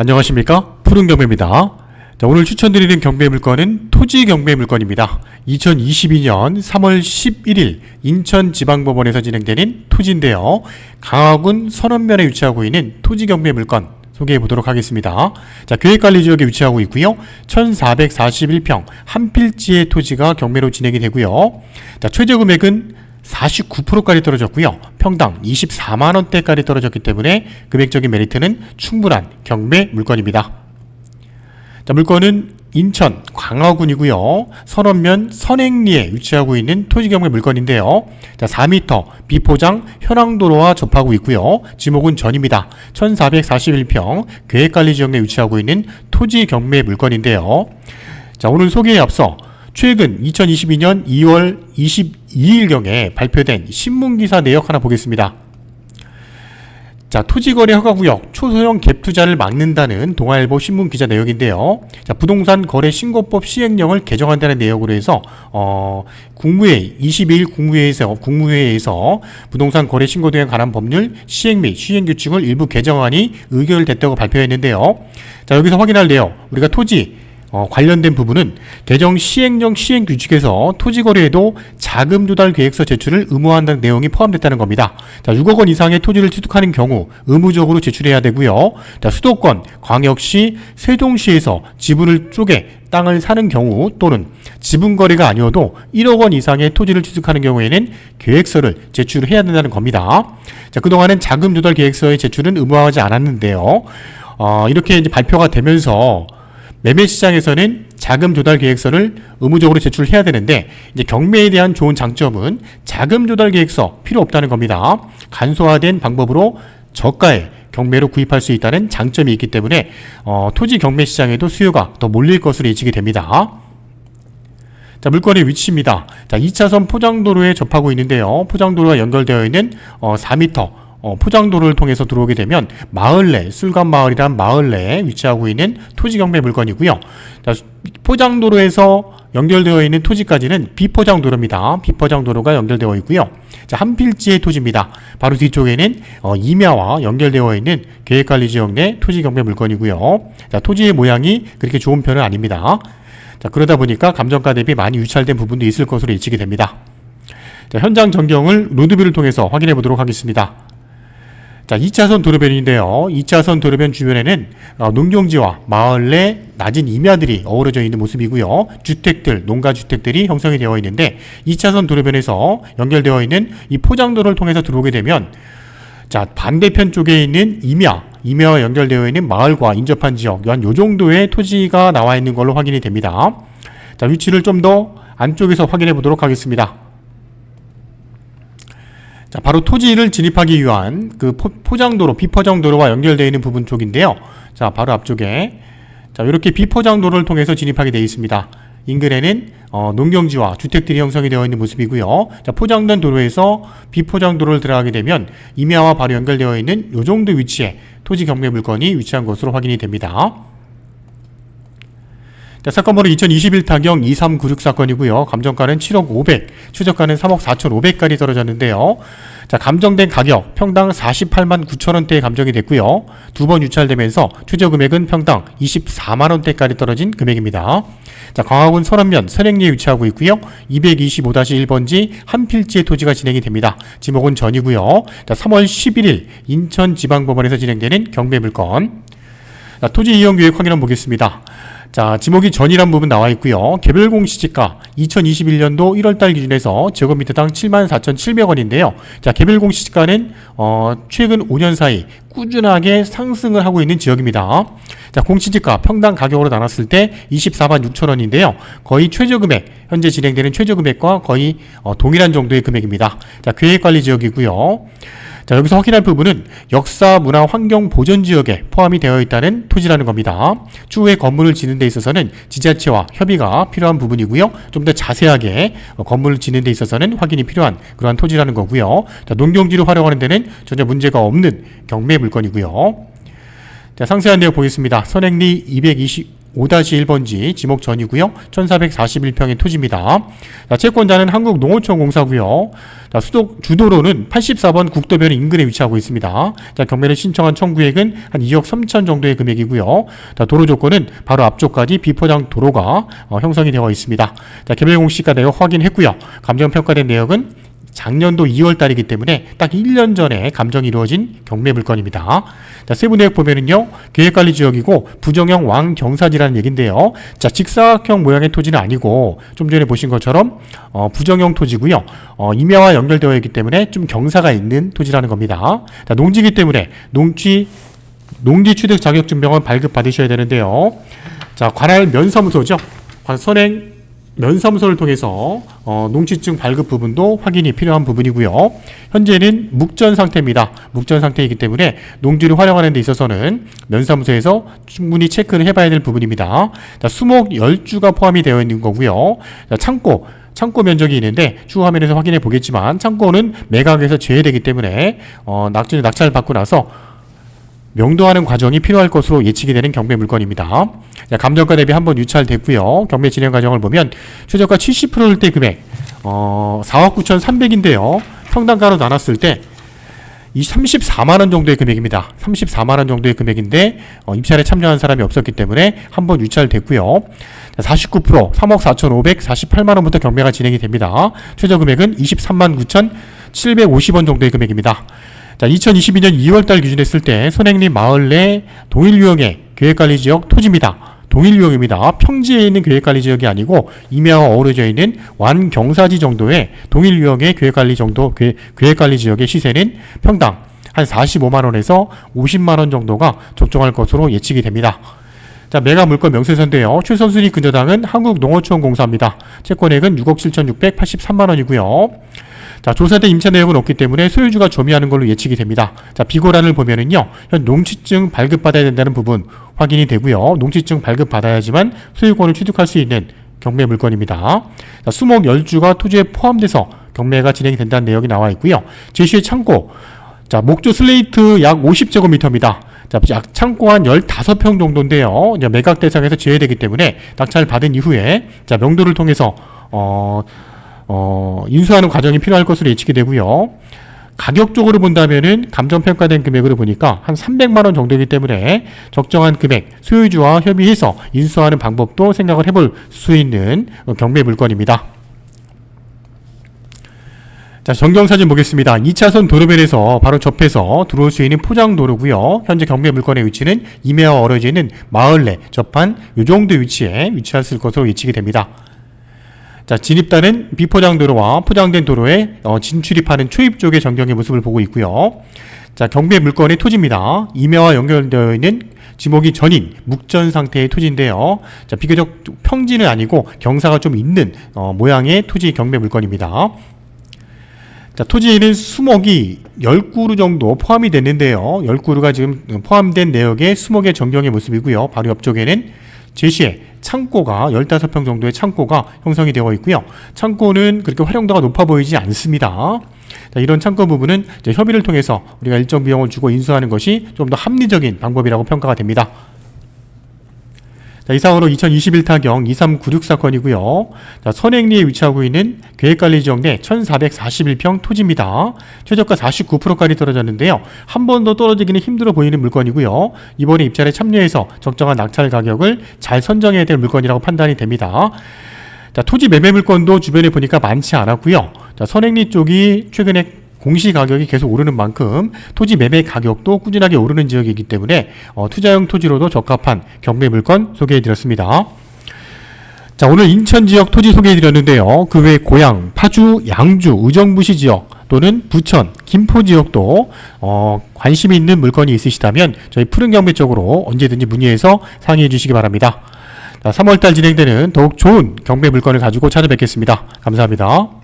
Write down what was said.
안녕하십니까 푸른 경매입니다. 자, 오늘 추천드리는 경매 물건은 토지 경매 물건입니다. 2022년 3월 11일 인천지방법원에서 진행되는 토지인데요. 강화군 선원면에 위치하고 있는 토지 경매 물건 소개해 보도록 하겠습니다. 자, 계획관리 지역에 위치하고 있고요. 1441평 한 필지의 토지가 경매로 진행이 되고요. 자, 최저 금액은 49%까지 떨어졌고요. 평당 24만 원대까지 떨어졌기 때문에 금액적인 메리트는 충분한 경매 물건입니다. 자, 물건은 인천 광화군이고요. 선원면 선행리에 위치하고 있는 토지 경매 물건인데요. 자, 4m 비포장 현황도로와 접하고 있고요. 지목은 전입니다. 1441평 계획관리 지역 내 위치하고 있는 토지 경매 물건인데요. 자, 오늘 소개에 앞서 최근 2022년 2월 22일경에 발표된 신문기사 내역 하나 보겠습니다. 자, 토지거래 허가구역 초소형 갭 투자를 막는다는 동아일보 신문 기자 내역인데요. 자, 부동산 거래 신고법 시행령을 개정한다는 내역으로 해서 어, 국무회의 22일 국무회의에서 국무회의에서 부동산 거래 신고 등에 관한 법률 시행 및 시행 규칙을 일부 개정안이 의결됐다고 발표했는데요. 자, 여기서 확인할 내용 우리가 토지 어, 관련된 부분은 개정 시행령 시행 규칙에서 토지 거래에도 자금 조달 계획서 제출을 의무화한다는 내용이 포함됐다는 겁니다. 자, 6억 원 이상의 토지를 취득하는 경우 의무적으로 제출해야 되고요. 자, 수도권, 광역시, 세종시에서 지분을 쪼개 땅을 사는 경우 또는 지분 거래가 아니어도 1억 원 이상의 토지를 취득하는 경우에는 계획서를 제출해야 된다는 겁니다. 자, 그동안은 자금 조달 계획서의 제출은 의무화하지 않았는데요. 어, 이렇게 이제 발표가 되면서 매매 시장에서는 자금 조달 계획서를 의무적으로 제출해야 되는데 이제 경매에 대한 좋은 장점은 자금 조달 계획서 필요 없다는 겁니다. 간소화된 방법으로 저가에 경매로 구입할 수 있다는 장점이 있기 때문에 어, 토지 경매 시장에도 수요가 더 몰릴 것으로 예측이 됩니다. 자, 물건의 위치입니다. 자, 2차선 포장도로에 접하고 있는데요. 포장도로와 연결되어 있는 어, 4m 어, 포장도로를 통해서 들어오게 되면 마을 내 술관마을이란 마을 내에 위치하고 있는 토지 경매 물건이고요. 자, 포장도로에서 연결되어 있는 토지까지는 비포장도로입니다. 비포장도로가 연결되어 있고요. 자, 한 필지의 토지입니다. 바로 뒤쪽에는 어, 임야와 연결되어 있는 계획관리지역 내 토지 경매 물건이고요. 자, 토지의 모양이 그렇게 좋은 편은 아닙니다. 자, 그러다 보니까 감정가 대비 많이 유찰된 부분도 있을 것으로 예측이 됩니다. 자, 현장 전경을 로드뷰를 통해서 확인해 보도록 하겠습니다. 자, 2차선 도로변인데요. 2차선 도로변 주변에는 어, 농경지와 마을 내 낮은 임야들이 어우러져 있는 모습이고요. 주택들, 농가주택들이 형성이 되어 있는데 2차선 도로변에서 연결되어 있는 이 포장도로를 통해서 들어오게 되면 자, 반대편 쪽에 있는 임야, 임야와 연결되어 있는 마을과 인접한 지역, 한 요 정도의 토지가 나와 있는 걸로 확인이 됩니다. 자, 위치를 좀 더 안쪽에서 확인해 보도록 하겠습니다. 자, 바로 토지를 진입하기 위한 그 포, 장도로 비포장도로와 연결되어 있는 부분 쪽인데요. 자, 바로 앞쪽에 자, 이렇게 비포장도로를 통해서 진입하게 되어 있습니다. 인근에는 어, 농경지와 주택들이 형성이 되어 있는 모습이고요. 자, 포장된 도로에서 비포장도로를 들어가게 되면 임야와 바로 연결되어 있는 요 정도 위치에 토지 경매 물건이 위치한 것으로 확인이 됩니다. 자, 사건 번호 2021 타경 2396 사건이고요. 감정가는 7억 500, 추적가는 3억 4,500까지 떨어졌는데요. 자, 감정된 가격 평당 48만 9천 원대에 감정이 됐고요. 두 번 유찰되면서 최저 금액은 평당 24만 원대까지 떨어진 금액입니다. 자, 광화군 선원면 선행리에 위치하고 있고요. 225-1번지 한 필지의 토지가 진행이 됩니다. 지목은 전이고요. 자, 3월 11일 인천지방법원에서 진행되는 경매 물건. 자, 토지 이용 계획 확인 한번 보겠습니다. 자, 지목이 전이란 부분 나와 있고요. 개별 공시지가 2021년도 1월달 기준에서 제곱미터당 74,700원인데요. 자, 개별 공시지가는 어, 최근 5년 사이 꾸준하게 상승을 하고 있는 지역입니다. 자, 공시지가 평당 가격으로 나눴을 때 24만 6천 원인데요. 거의 최저 금액, 현재 진행되는 최저 금액과 거의 어, 동일한 정도의 금액입니다. 자, 계획관리 지역이고요. 자, 여기서 확인할 부분은 역사, 문화, 환경 보존 지역에 포함이 되어 있다는 토지라는 겁니다. 추후에 건물을 짓는 데 있어서는 지자체와 협의가 필요한 부분이고요. 좀 더 자세하게 어, 건물을 짓는 데 있어서는 확인이 필요한 그러한 토지라는 거고요. 자, 농경지를 활용하는 데는 전혀 문제가 없는 경매 물건이고요. 자, 상세한 내용 보겠습니다. 선행리 220 5-1번지 지목 전이고요. 1441평의 토지입니다. 자, 채권자는 한국농어촌공사고요. 자, 수도 주도로는 84번 국도변 인근에 위치하고 있습니다. 자, 경매를 신청한 청구액은 한 2억 3천 정도의 금액이고요. 자, 도로 조건은 바로 앞쪽까지 비포장 도로가 어, 형성이 되어 있습니다. 자, 개별 공시가 내역 확인했고요. 감정 평가된 내역은 작년도 2월 달이기 때문에 딱 1년 전에 감정이 이루어진 경매 물건입니다. 자, 세부 내역 보면은요, 계획관리 지역이고 부정형 왕경사지라는 얘긴데요. 자, 직사각형 모양의 토지는 아니고 좀 전에 보신 것처럼 어, 부정형 토지고요. 어, 임야와 연결되어 있기 때문에 좀 경사가 있는 토지라는 겁니다. 자, 농지기 때문에 농지 농지 취득 자격증명은 발급 받으셔야 되는데요. 자, 관할 면사무소죠. 관 선행 면사무소를 통해서 어, 농지증 발급 부분도 확인이 필요한 부분이고요. 현재는 묵전 상태입니다. 묵전 상태이기 때문에 농지를 활용하는 데 있어서는 면사무소에서 충분히 체크를 해봐야 될 부분입니다. 자, 수목 열주가 포함이 되어 있는 거고요. 자, 창고 창고 면적이 있는데 추후 화면에서 확인해 보겠지만 창고는 매각에서 제외되기 때문에 어, 낙찰 낙찰을 받고 나서 명도하는 과정이 필요할 것으로 예측이 되는 경매 물건입니다. 자, 감정가 대비 한 번 유찰됐고요. 경매 진행 과정을 보면 최저가 70%일 때 금액 어, 4억 9,300인데요. 평당가로 나눴을 때 이 34만 원 정도의 금액입니다. 34만 원 정도의 금액인데 어, 입찰에 참여한 사람이 없었기 때문에 한 번 유찰됐고요. 49% 3억 4,548만 원부터 경매가 진행이 됩니다. 최저 금액은 23만 9,750원 정도의 금액입니다. 자, 2022년 2월달 기준 했을 때 손행리 마을 내 동일 유형의 계획관리 지역 토지입니다. 동일 유형입니다. 평지에 있는 계획관리 지역이 아니고 임야와 어우러져 있는 완경사지 정도의 동일 유형의 계획관리 정도 계획, 계획관리 지역의 시세는 평당 한 45만 원에서 50만 원 정도가 적정할 것으로 예측이 됩니다. 자, 메가 물건 명세서인데요. 최선순위 근저당은 한국농어촌공사입니다. 채권액은 6억 7,683만 원이고요. 자, 조사된 임차 내역은 없기 때문에 소유주가 조미하는 걸로 예측이 됩니다. 자, 비고란을 보면은요, 현 농지증 발급받아야 된다는 부분 확인이 되고요. 농지증 발급받아야지만 소유권을 취득할 수 있는 경매 물건입니다. 자, 수목 열주가 토지에 포함돼서 경매가 진행이 된다는 내역이 나와 있고요. 제시의 창고, 자, 목조 슬레이트 약 50제곱미터입니다. 자, 약 창고 한 15평 정도인데요. 이제 매각 대상에서 제외되기 때문에 낙찰 받은 이후에 자, 명도를 통해서 어, 어, 인수하는 과정이 필요할 것으로 예측이 되고요. 가격적으로 본다면은 감정평가된 금액으로 보니까 한 300만 원 정도이기 때문에 적정한 금액 소유주와 협의해서 인수하는 방법도 생각을 해볼 수 있는 경매 물건입니다. 자, 전경사진 보겠습니다. 2차선 도로변에서 바로 접해서 들어올 수 있는 포장도로고요. 현재 경매 물건의 위치는 임해와 어려져 있는 마을 내 접한 요 정도 위치에 위치했을 것으로 예측이 됩니다. 자, 진입단은 비포장 도로와 포장된 도로에 어, 진출입하는 초입 쪽의 전경의 모습을 보고 있고요. 자, 경매 물건의 토지입니다. 임야와 연결되어 있는 지목이 전인 묵전 상태의 토지인데요. 자, 비교적 평지는 아니고 경사가 좀 있는 어, 모양의 토지 경매 물건입니다. 자, 토지에는 수목이 10그루 정도 포함이 됐는데요. 10그루가 지금 포함된 내역의 수목의 전경의 모습이고요. 바로 옆쪽에는 제시에 창고가 15평 정도의 창고가 형성이 되어 있고요. 창고는 그렇게 활용도가 높아 보이지 않습니다. 자, 이런 창고 부분은 협의를 통해서 우리가 일정 비용을 주고 인수하는 것이 좀 더 합리적인 방법이라고 평가가 됩니다. 자, 이상으로 2021 타경 2396 사건이고요. 자, 선행리에 위치하고 있는 계획관리 지역 내 1441평 토지입니다. 최저가 49%까지 떨어졌는데요. 한 번 더 떨어지기는 힘들어 보이는 물건이고요. 이번에 입찰에 참여해서 적정한 낙찰 가격을 잘 선정해야 될 물건이라고 판단이 됩니다. 자, 토지 매매 물건도 주변에 보니까 많지 않았고요. 자, 선행리 쪽이 최근에 공시 가격이 계속 오르는 만큼 토지 매매 가격도 꾸준하게 오르는 지역이기 때문에 어, 투자용 토지로도 적합한 경매 물건 소개해드렸습니다. 자 오늘 인천 지역 토지 소개해드렸는데요. 그 외 고양, 파주, 양주, 의정부시 지역 또는 부천, 김포 지역도 어, 관심이 있는 물건이 있으시다면 저희 푸른 경매 쪽으로 언제든지 문의해서 상의해 주시기 바랍니다. 자, 3월달 진행되는 더욱 좋은 경매 물건을 가지고 찾아뵙겠습니다. 감사합니다.